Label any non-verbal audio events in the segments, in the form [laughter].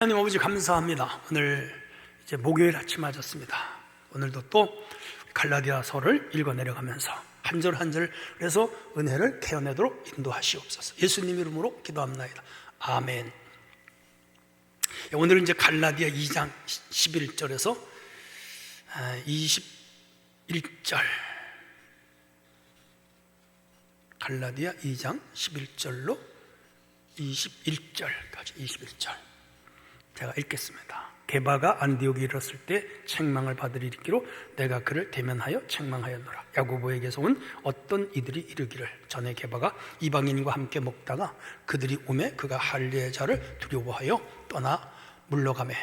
하나님 아버지 감사합니다. 오늘 이제 목요일 아침 맞았습니다. 오늘도 또 갈라디아서를 읽어 내려가면서 한 절 한절 그래서 은혜를 태어내도록 인도하시옵소서. 예수님 이름으로 기도합나이다. 아멘. 오늘은 이제 갈라디아 2장 11절에서 21절 갈라디아 2장 11절로 21절까지 21절 제가 읽겠습니다. 게바가 안디옥에 이르렀을 때 책망을 받으리 이르기로 내가 그를 대면하여 책망하였노라. 야고보에게서 온 어떤 이들이 이르기를 전에 게바가 이방인과 함께 먹다가 그들이 오매 그가 할례의 자를 두려워하여 떠나 물러가매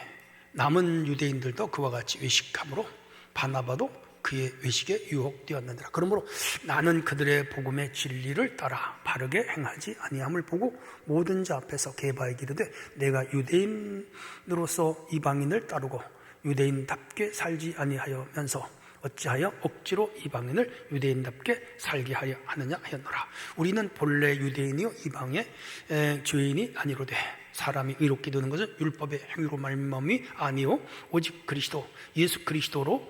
남은 유대인들도 그와 같이 외식함으로 바나바도 그의 외식에 유혹되었느니라. 그러므로 나는 그들의 복음의 진리를 따라 바르게 행하지 아니함을 보고 모든 자 앞에서 개바에 기르되 내가 유대인으로서 이방인을 따르고 유대인답게 살지 아니하여면서 어찌하여 억지로 이방인을 유대인답게 살게 하려 하느냐 하였노라. 우리는 본래 유대인이요 이방의 죄인이 아니로되 사람이 의롭게 되는 것은 율법의 행위로 말미암이 아니요 오직 그리스도 예수 그리스도로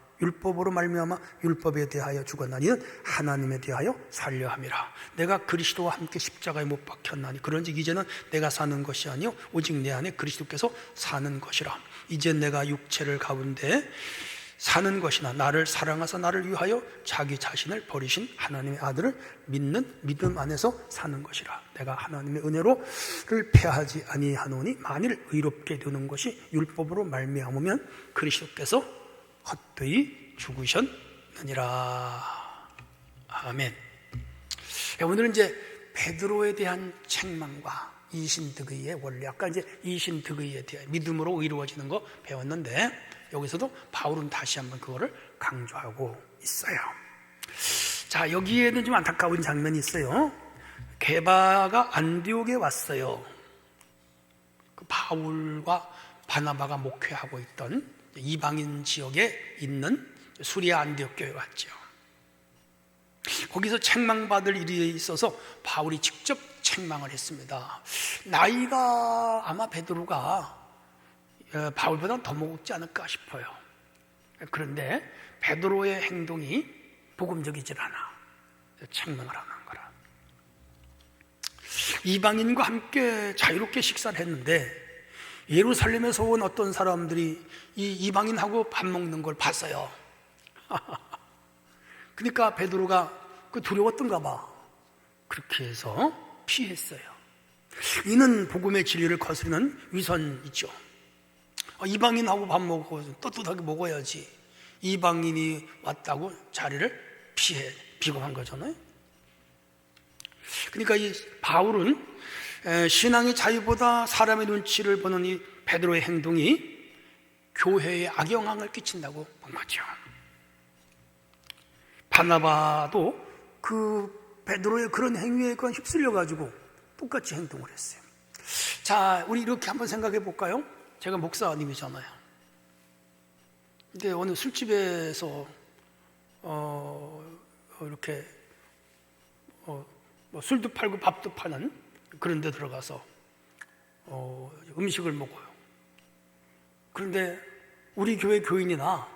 율법으로 말미암아 율법에 대하여 죽었나니 는 하나님에 대하여 살려 함이라. 내가 그리스도와 함께 십자가에 못 박혔나니 그런즉 이제는 내가 사는 것이 아니요 오직 내 안에 그리스도께서 사는 것이라. 이제 내가 육체를 가운데 사는 것이나 나를 사랑하사 나를 위하여 자기 자신을 버리신 하나님의 아들을 믿는 믿음 안에서 사는 것이라. 내가 하나님의 은혜로를 패하지 아니하노니 만일 의롭게 되는 것이 율법으로 말미암으면 그리스도께서 헛되이 죽으셨느니라. 아멘. 오늘은 이제 베드로에 대한 책망과 이신득의의 원리, 아까 이제 이신득의에 대한 믿음으로 이루어지는 거 배웠는데 여기서도 바울은 다시 한번 그거를 강조하고 있어요. 자, 여기에는 좀 안타까운 장면이 있어요. 게바가 안디옥에 왔어요. 그 바울과 바나바가 목회하고 있던 이방인 지역에 있는 수리아 안디옥 교회 왔죠. 거기서 책망받을 일이 있어서 바울이 직접 책망을 했습니다. 나이가 아마 베드로가 어, 바울보다 더 먹지 않을까 싶어요. 그런데 베드로의 행동이 복음적이질 않아. 책망을 하는 거라. 이방인과 함께 자유롭게 식사를 했는데 예루살렘에서 온 어떤 사람들이 이 이방인하고 밥 먹는 걸 봤어요. [laughs] 그러니까 베드로가 그 두려웠던가 봐. 그렇게 해서 피했어요. 이는 복음의 진리를 거스르는 위선이죠. 아, 이방인하고 밥 먹고 떳떳하게 먹어야지. 이방인이 왔다고 자리를 피해 비공한 거잖아요. 그러니까 이 바울은 신앙의 자유보다 사람의 눈치를 보는 이 베드로의 행동이 교회에 악영향을 끼친다고 본 거죠. 바나바도 그 베드로의 그런 행위에 그건 휩쓸려 가지고 똑같이 행동을 했어요. 자, 우리 이렇게 한번 생각해 볼까요? 제가 목사님이잖아요. 근데 어느 술집에서 어, 이렇게 어, 뭐 술도 팔고 밥도 파는 그런 데 들어가서 어, 음식을 먹어요. 그런데 우리 교회 교인이나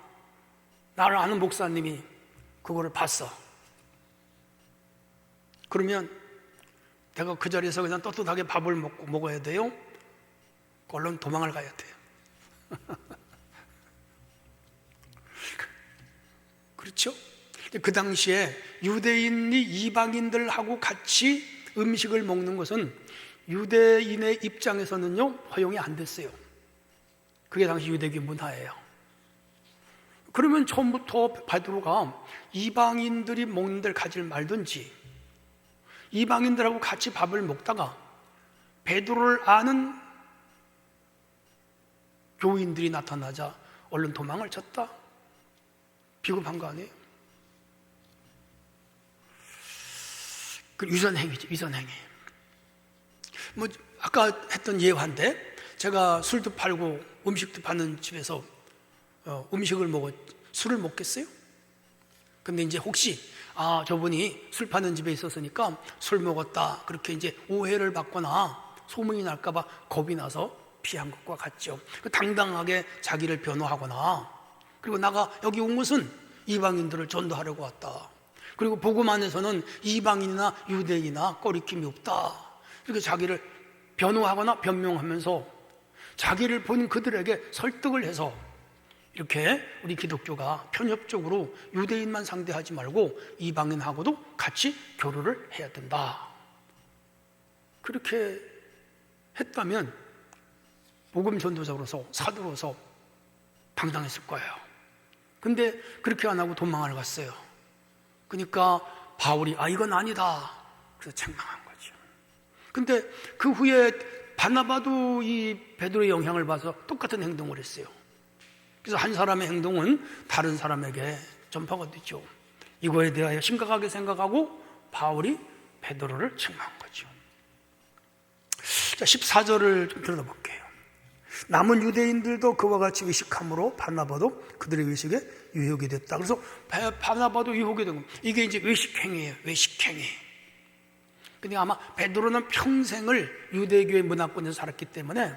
나를 아는 목사님이 그거를 봤어. 그러면 내가 그 자리에서 그냥 떳떳하게 밥을 먹고 먹어야 돼요? 얼른 도망을 가야 돼요. [laughs] 그렇죠? 그 당시에 유대인이 이방인들하고 같이 음식을 먹는 것은 유대인의 입장에서는요, 허용이 안 됐어요. 그게 당시 유대교 문화예요. 그러면 처음부터 바드로가 이방인들이 먹는 데를 가지 말든지 이방인들하고 같이 밥을 먹다가 베드로를 아는 교인들이 나타나자 얼른 도망을 쳤다. 비겁한 거 아니에요? 그 위선행위죠, 위선행위. 뭐 아까 했던 예화인데 제가 술도 팔고 음식도 파는 집에서 어, 음식을 먹어 술을 먹겠어요? 근데 이제 혹시 아 저분이 술 파는 집에 있었으니까 술 먹었다 그렇게 이제 오해를 받거나 소문이 날까봐 겁이 나서 피한 것과 같죠. 그 당당하게 자기를 변호하거나 그리고 나가 여기 온 것은 이방인들을 전도하려고 왔다. 그리고 복음 안에서는 이방인이나 유대인이나 꺼리낌이 없다. 이렇게 자기를 변호하거나 변명하면서 자기를 본 그들에게 설득을 해서 이렇게 우리 기독교가 편협적으로 유대인만 상대하지 말고 이방인하고도 같이 교류를 해야 된다. 그렇게 했다면 복음 전도자로서 사도로서 당당했을 거예요. 근데 그렇게 안 하고 도망을 갔어요. 그러니까 바울이 아 이건 아니다. 그래서 책망한 거죠. 근데 그 후에 바나바도 이 베드로의 영향을 받아서 똑같은 행동을 했어요. 그래서 한 사람의 행동은 다른 사람에게 전파가 되죠. 이거에 대하여 심각하게 생각하고 바울이 베드로를 책망한 거죠. 자, 14절을 좀 들어볼게요. 남은 유대인들도 그와 같이 의식함으로 바나바도 그들의 의식에 유혹이 됐다. 그래서 바나바도 유혹이 된 겁니다. 이게 이제 외식행위예요. 외식행위. 근데 아마 베드로는 평생을 유대교의 문화권에서 살았기 때문에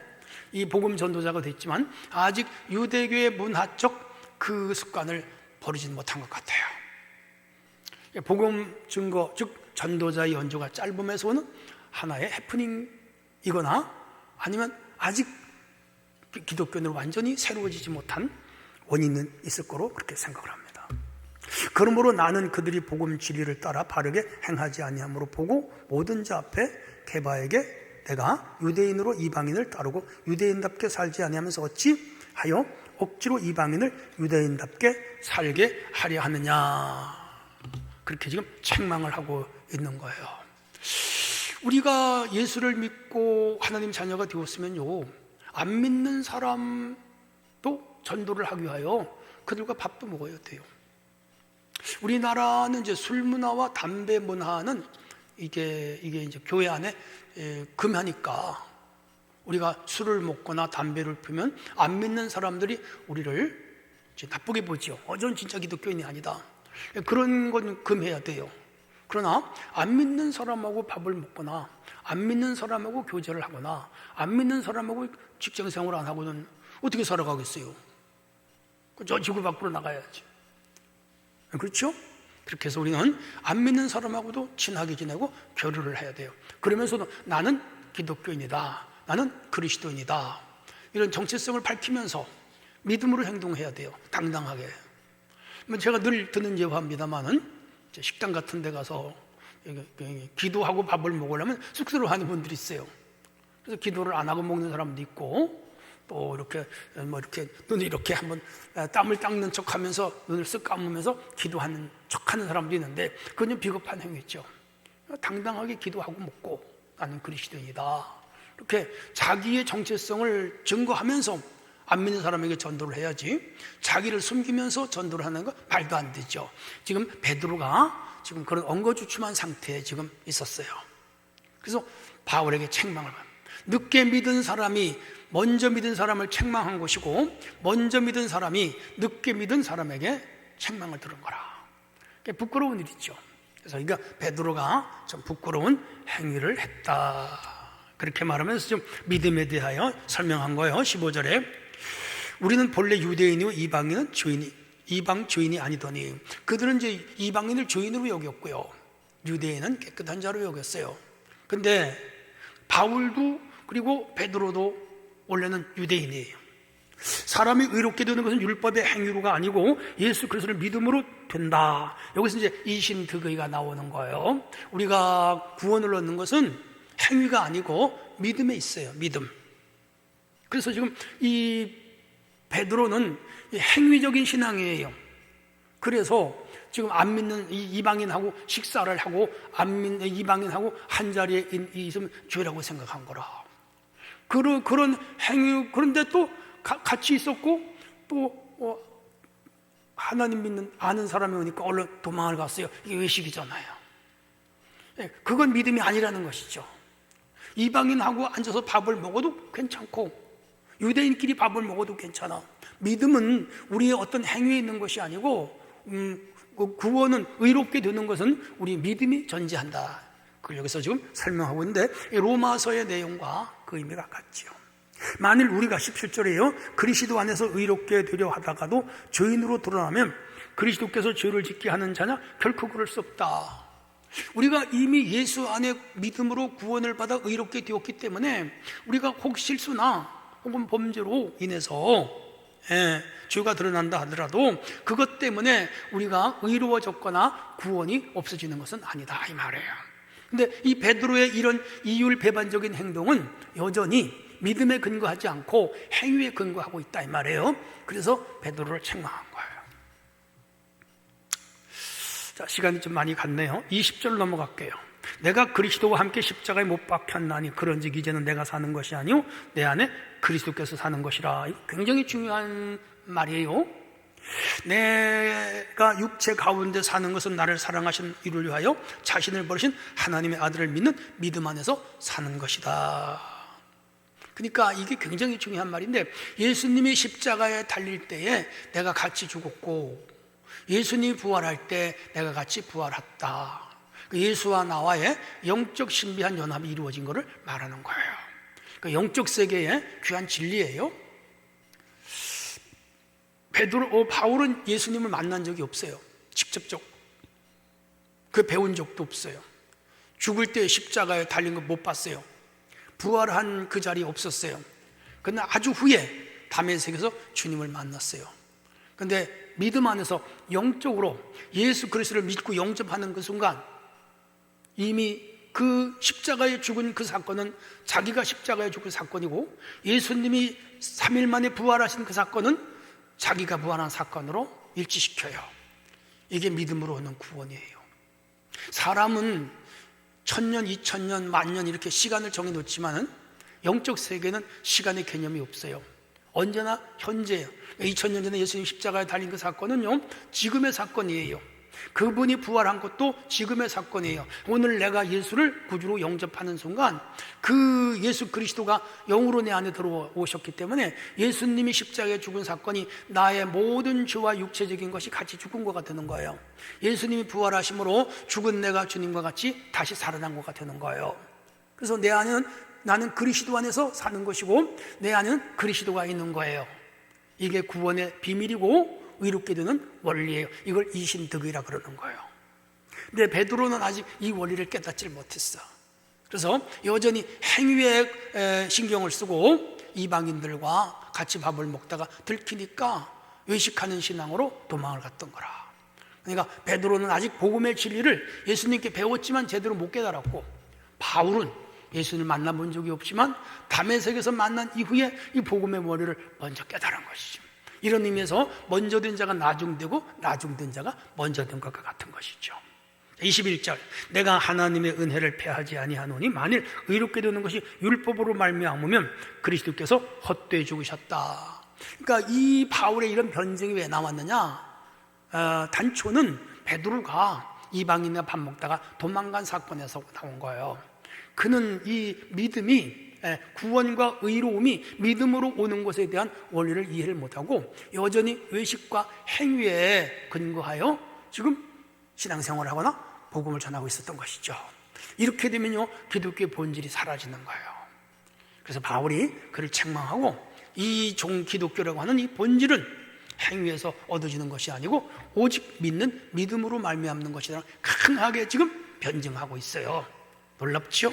이 복음 전도자가 됐지만 아직 유대교의 문화적 그 습관을 버리지 못한 것 같아요. 복음 증거, 즉 전도자의 연주가 짧음에서는 하나의 해프닝이거나 아니면 아직 기독교는 완전히 새로워지지 못한 원인은 있을 거로 그렇게 생각을 합니다. 그러므로 나는 그들이 복음 진리를 따라 바르게 행하지 아니함으로 보고 모든 자 앞에 개바에게 내가 유대인으로 이방인을 따르고 유대인답게 살지 아니하면서 어찌 하여 억지로 이방인을 유대인답게 살게 하려 하느냐 그렇게 지금 책망을 하고 있는 거예요. 우리가 예수를 믿고 하나님 자녀가 되었으면요 안 믿는 사람도 전도를 하기 위하여 그들과 밥도 먹어야 돼요. 우리나라는 이제 술 문화와 담배 문화는 이게 이게 이제 교회 안에 예, 금하니까 우리가 술을 먹거나 담배를 피면 안 믿는 사람들이 우리를 나쁘게 보지요. 어, 전 진짜 기독교인이 아니다. 예, 그런 건 금해야 돼요. 그러나 안 믿는 사람하고 밥을 먹거나 안 믿는 사람하고 교제를 하거나 안 믿는 사람하고 직장 생활 안 하고는 어떻게 살아가겠어요? 저 지구 밖으로 나가야지. 그렇죠? 그렇게 해서 우리는 안 믿는 사람하고도 친하게 지내고 교류를 해야 돼요. 그러면서도 나는 기독교인이다. 나는 그리스도인이다. 이런 정체성을 밝히면서 믿음으로 행동해야 돼요. 당당하게. 뭐 제가 늘 듣는 예화입니다만은 식당 같은 데 가서 기도하고 밥을 먹으려면 쑥스러워 하는 분들이 있어요. 그래서 기도를 안 하고 먹는 사람도 있고 또 이렇게 뭐 이렇게 눈을 이렇게 한번 땀을 닦는 척 하면서 눈을 쓱 감으면서 기도하는 척 하는 사람도 있는데 그건 비겁한 행위죠. 당당하게 기도하고 먹고 나는 그리스도인이다. 이렇게 자기의 정체성을 증거하면서 안 믿는 사람에게 전도를 해야지 자기를 숨기면서 전도를 하는 거 말도 안 되죠. 지금 베드로가 지금 그런 엉거주춤한 상태에 지금 있었어요. 그래서 바울에게 책망을 받 늦게 믿은 사람이 먼저 믿은 사람을 책망한 것이고 먼저 믿은 사람이 늦게 믿은 사람에게 책망을 들은 거라. 부끄러운 일이죠. 그래서 이거 베드로가 좀 부끄러운 행위를 했다. 그렇게 말하면서 좀 믿음에 대하여 설명한 거예요. 15절에 우리는 본래 유대인이고 이방인은 주인이 이방 주인이 아니더니 그들은 이제 이방인을 주인으로 여겼고요. 유대인은 깨끗한 자로 여겼어요. 근데 바울도 그리고 베드로도 원래는 유대인이에요. 사람이 의롭게 되는 것은 율법의 행위로가 아니고 예수 그리스도를 믿음으로 된다. 여기서 이제 이신득의가 나오는 거예요. 우리가 구원을 얻는 것은 행위가 아니고 믿음에 있어요. 믿음. 그래서 지금 이 베드로는 행위적인 신앙이에요. 그래서 지금 안 믿는 이방인하고 식사를 하고 안 믿는 이방인하고 한 자리에 있으면 죄라고 생각한 거라. 그런, 그런 행위, 그런데 또 가- 같이 있었고 또 어, 하나님 믿는 아는 사람이 오니까 얼른 도망을 갔어요. 이게 외식이잖아요. 예, 그건 믿음이 아니라는 것이죠. 이방인하고 앉아서 밥을 먹어도 괜찮고 유대인끼리 밥을 먹어도 괜찮아. 믿음은 우리의 어떤 행위에 있는 것이 아니고 음, 그 구원은 의롭게 되는 것은 우리 믿음이 전제한다. 그걸 여기서 지금 설명하고 있는데 이 로마서의 내용과 그 의미가 같지요. 만일 우리가 17절에요 그리스도 안에서 의롭게 되려 하다가도 죄인으로 드러나면 그리스도께서 죄를 짓게 하는 자냐 결코 그럴 수 없다. 우리가 이미 예수 안에 믿음으로 구원을 받아 의롭게 되었기 때문에 우리가 혹 실수나 혹은 범죄로 인해서 예, 죄가 드러난다 하더라도 그것 때문에 우리가 의로워졌거나 구원이 없어지는 것은 아니다 이 말이에요. 근데 이 베드로의 이런 이율 배반적인 행동은 여전히 믿음에 근거하지 않고 행위에 근거하고 있다 이 말이에요. 그래서 베드로를 책망한 거예요. 자, 시간이 좀 많이 갔네요. 20절 넘어갈게요. 내가 그리스도와 함께 십자가에 못 박혔나니 그런즉 이제는 내가 사는 것이 아니요 내 안에 그리스도께서 사는 것이라. 굉장히 중요한 말이에요. 내가 육체 가운데 사는 것은 나를 사랑하신 이를 위하여 자신을 버리신 하나님의 아들을 믿는 믿음 안에서 사는 것이다. 그러니까 이게 굉장히 중요한 말인데 예수님이 십자가에 달릴 때에 내가 같이 죽었고 예수님이 부활할 때 내가 같이 부활했다. 그 예수와 나와의 영적 신비한 연합이 이루어진 것을 말하는 거예요. 그 영적 세계의 귀한 진리예요. 베드로, 어, 바울은 예수님을 만난 적이 없어요. 직접적. 그 배운 적도 없어요. 죽을 때 십자가에 달린 거 못 봤어요. 부활한 그 자리에 없었어요. 그러나 아주 후에 담에색에서 주님을 만났어요. 근데 믿음 안에서 영적으로 예수 그리스도를 믿고 영접하는 그 순간 이미 그 십자가에 죽은 그 사건은 자기가 십자가에 죽은 사건이고 예수님이 3일 만에 부활하신 그 사건은 자기가 부활한 사건으로 일치시켜요. 이게 믿음으로 오는 구원이에요. 사람은 천년, 이천년, 만년 이렇게 시간을 정해놓지만은 영적 세계는 시간의 개념이 없어요. 언제나 현재예요. 2000년 전에 예수님 십자가에 달린 그 사건은요, 지금의 사건이에요. 그분이 부활한 것도 지금의 사건이에요. 오늘 내가 예수를 구주로 영접하는 순간 그 예수 그리스도가 영으로 내 안에 들어오셨기 때문에 예수님이 십자가에 죽은 사건이 나의 모든 죄와 육체적인 것이 같이 죽은 것가 되는 거예요. 예수님이 부활하심으로 죽은 내가 주님과 같이 다시 살아난 것가 되는 거예요. 그래서 내 안에는 나는 그리스도 안에서 사는 것이고 내 안에는 그리스도가 있는 거예요. 이게 구원의 비밀이고 의롭게 되는 원리예요. 이걸 이신득이라 그러는 거예요. 근데 베드로는 아직 이 원리를 깨닫지 못했어. 그래서 여전히 행위에 신경을 쓰고 이방인들과 같이 밥을 먹다가 들키니까 외식하는 신앙으로 도망을 갔던 거라. 그러니까 베드로는 아직 복음의 진리를 예수님께 배웠지만 제대로 못 깨달았고 바울은 예수님을 만나본 적이 없지만 담에색에서 만난 이후에 이 복음의 머리를 먼저 깨달은 것이죠. 이런 의미에서 먼저 된 자가 나중되고 나중된 자가 먼저 된 것과 같은 것이죠. 21절 내가 하나님의 은혜를 패하지 아니하노니 만일 의롭게 되는 것이 율법으로 말미암으면 그리스도께서 헛되이 죽으셨다. 그러니까 이 바울의 이런 변증이 왜 나왔느냐? 어, 단초는 베드로가 이방인과 밥 먹다가 도망간 사건에서 나온 거예요. 그는 이 믿음이 예, 구원과 의로움이 믿음으로 오는 것에 대한 원리를 이해를 못하고 여전히 외식과 행위에 근거하여 지금 신앙생활을 하거나 복음을 전하고 있었던 것이죠. 이렇게 되면요 기독교의 본질이 사라지는 거예요. 그래서 바울이 그를 책망하고 이 종 기독교라고 하는 이 본질은 행위에서 얻어지는 것이 아니고 오직 믿는 믿음으로 말미암는 것이다. 강하게 지금 변증하고 있어요. 놀랍죠?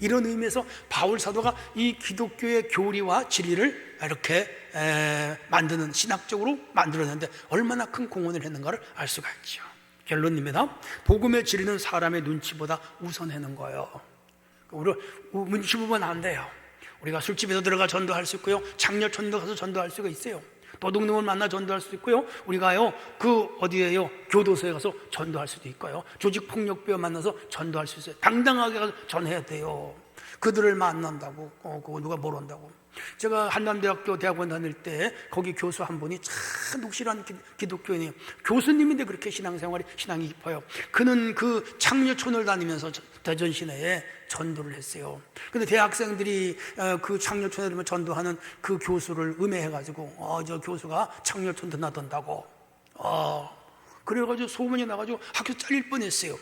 이런 의미에서 바울 사도가 이 기독교의 교리와 진리를 이렇게 에, 만드는 신학적으로 만들었는데 얼마나 큰 공헌을 했는가를 알 수가 있죠. 결론입니다. 복음의 진리는 사람의 눈치보다 우선하는 거예요. 우리 눈치 보면 안 돼요. 우리가 술집에서 들어가 전도할 수 있고요. 장려촌도 가서 전도할 수가 있어요. 도둑놈을 만나 전도할 수도 있고요. 우리가요, 그 어디에요? 교도소에 가서 전도할 수도 있고요. 조직폭력배와 만나서 전도할 수 있어요. 당당하게 가서 전해야 돼요. 그들을 만난다고, 어, 그거 누가 모른다고. 제가 한남대학교 대학원 다닐 때 거기 교수 한 분이 참 독실한 기- 기독교인이에요. 교수님인데 그렇게 신앙생활이 신앙이 깊어요. 그는 그 창녀촌을 다니면서 저- 대전 시내에 전도를 했어요. 근데 대학생들이 어, 그 창녀촌에 들면 전도하는 그 교수를 음해해가지고 어, 저 교수가 창녀촌 드나든다고. 어, 그래가지고 소문이 나가지고 학교 잘릴 뻔했어요.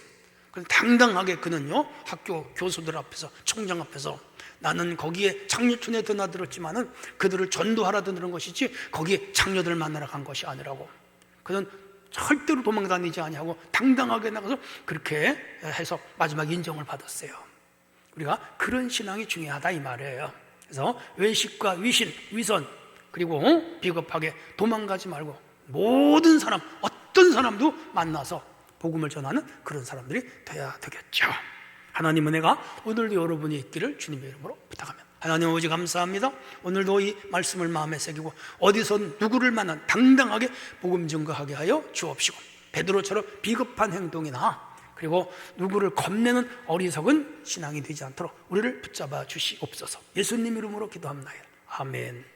그래서 당당하게 그는요 학교 교수들 앞에서 총장 앞에서 나는 거기에 창녀촌에 드나들었지만은 그들을 전도하러 드는 것이지 거기에 창녀들 만나러 간 것이 아니라고. 그는 절대로 도망 다니지 아니하고 당당하게 나가서 그렇게 해서 마지막 인정을 받았어요. 우리가 그런 신앙이 중요하다 이 말이에요. 그래서 외식과 위신, 위선 그리고 비겁하게 도망가지 말고 모든 사람 어떤 사람도 만나서 복음을 전하는 그런 사람들이 돼야 되겠죠. 하나님 은혜가 오늘도 여러분이 있기를 주님의 이름으로 부탁합니다. 하나님 아버지 감사합니다. 오늘도 이 말씀을 마음에 새기고 어디서 누구를 만난 당당하게 복음 증거하게 하여 주옵시고 베드로처럼 비겁한 행동이나 그리고 누구를 겁내는 어리석은 신앙이 되지 않도록 우리를 붙잡아 주시옵소서. 예수님 이름으로 기도합니다. 아멘.